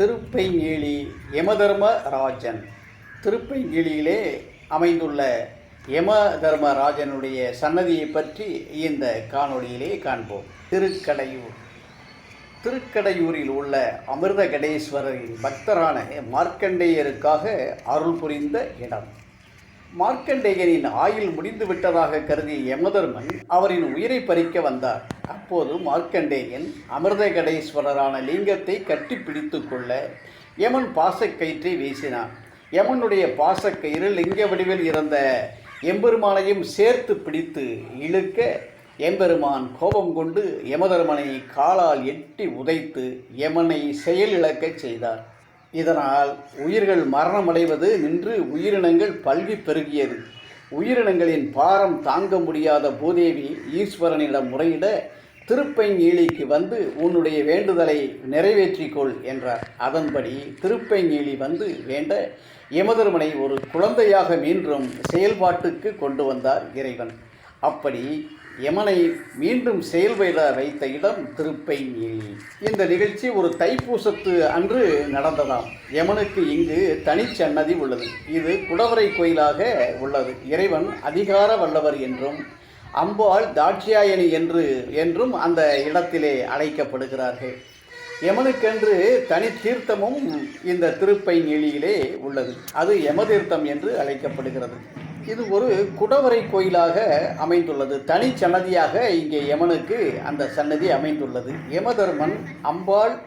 திருப்பைங்கேலி யமதர்மராஜன். திருப்பைங்கேலியிலே அமைந்துள்ள யமதர்மராஜனுடைய சன்னதியை பற்றி இந்த காணொளியிலே காண்போம். திருக்கடையூர். திருக்கடையூரில் உள்ள அமிர்தகடேஸ்வரரின் பக்தரான மார்க்கண்டேயருக்காக அருள் புரிந்த இடம். மார்க்கண்டேயரின் ஆயுள் முடிந்து விட்டதாக கருதிய யமதர்மன் அவரின் உயிரை பறிக்க வந்தார். அப்போது மார்க்கண்டேயன் அமிர்தகடேஸ்வரரான லிங்கத்தை கட்டி பிடித்து கொள்ள யமன் பாசக்கயிற்றை வீசினான். யமனுடைய பாசக்கயிறு லிங்க வடிவில் இருந்த எம்பெருமானையும் சேர்த்து பிடித்து இழுக்க எம்பெருமான் கோபம் கொண்டு யமதர்மனை காலால் எட்டி உதைத்து யமனை செயலிழக்கச் செய்தார். இதனால் உயிர்கள் மரணமடைவது நின்று உயிரினங்கள் பல்வி பெருகியது. உயிரினங்களின் பாரம் தாங்க முடியாத பூதேவி ஈஸ்வரனிடம் முறையிட திருப்பைங்கீழிக்கு வந்து உன்னுடைய வேண்டுதலை நிறைவேற்றிக்கொள் என்றார். அதன்படி திருப்பைங்கீழி வந்து வேண்ட யமதர்மனை ஒரு குழந்தையாக மீண்டும் செயல்பாட்டுக்கு கொண்டு வந்தார் இறைவன். அப்படி யமனை மீண்டும் செயல்பட வைத்த இடம் திருப்பைங்கீழி. இந்த நிகழ்ச்சி ஒரு தைப்பூசத்து அன்று நடந்ததாம். யமனுக்கு இங்கு தனிச்சன்னதி உள்ளது. இது குடவரை கோயிலாக உள்ளது. இறைவன் அதிகார வல்லவர் என்றும் அம்பாள் தாட்சியாயணி என்று என்றும் அந்த இடத்திலே அழைக்கப்படுகிறார்கள். யமனுக்கென்று தனி தீர்த்தமும் இந்த நெளியிலே உள்ளது. அது யமதீர்த்தம் என்று அழைக்கப்படுகிறது. இது ஒரு குடவரை கோயிலாக அமைந்துள்ளது. தனி சன்னதியாக இங்கே யமனுக்கு அந்த சன்னதி அமைந்துள்ளது. யமதர்மன் அம்பாள்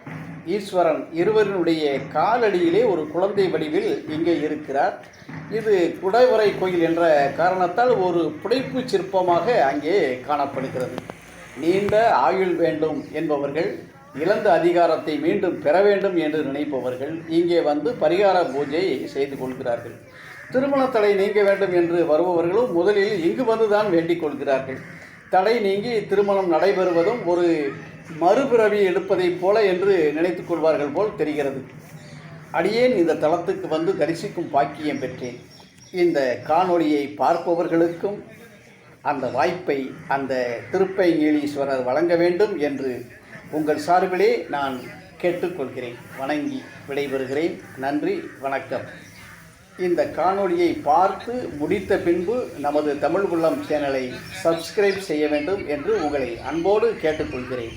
ஈஸ்வரன் இருவரினுடைய காலடியிலே ஒரு குழந்தை வடிவில் இங்கே இருக்கிறார். இது குடைவரை கோயில் என்ற காரணத்தால் ஒரு புடைப்பு சிற்பமாக அங்கே காணப்படுகிறது. நீண்ட ஆயுள் வேண்டும் என்பவர்கள் இழந்த அதிகாரத்தை மீண்டும் பெற வேண்டும் என்று நினைப்பவர்கள் இங்கே வந்து பரிகார பூஜை செய்து கொள்கிறார்கள். திருமண தடை நீங்க வேண்டும் என்று வருபவர்களும் முதலில் இங்கு வந்துதான் வேண்டிக் கொள்கிறார்கள். தடை நீங்கி திருமணம் நடைபெறுவதும் ஒரு மறுபிறவி எடுப்பதைப் போல என்று நினைத்து கொள்வார்கள் போல் தெரிகிறது. அடியேன் இந்த தளத்துக்கு வந்து தரிசிக்கும் பாக்கியம் பெற்றேன். இந்த காணொளியை பார்ப்பவர்களுக்கும் அந்த வாய்ப்பை அந்த திருப்பைங்கேலீஸ்வரர் வழங்க வேண்டும் என்று உங்கள் சார்பிலே நான் கேட்டுக்கொள்கிறேன். வணங்கி விடைபெறுகிறேன். நன்றி வணக்கம். இந்த காணொளியை பார்த்து முடித்த பின்பு நமது தமிழ் உள்ளம் சேனலை சப்ஸ்கிரைப் செய்ய வேண்டும் என்று உங்களை அன்போடு கேட்டுக்கொள்கிறேன்.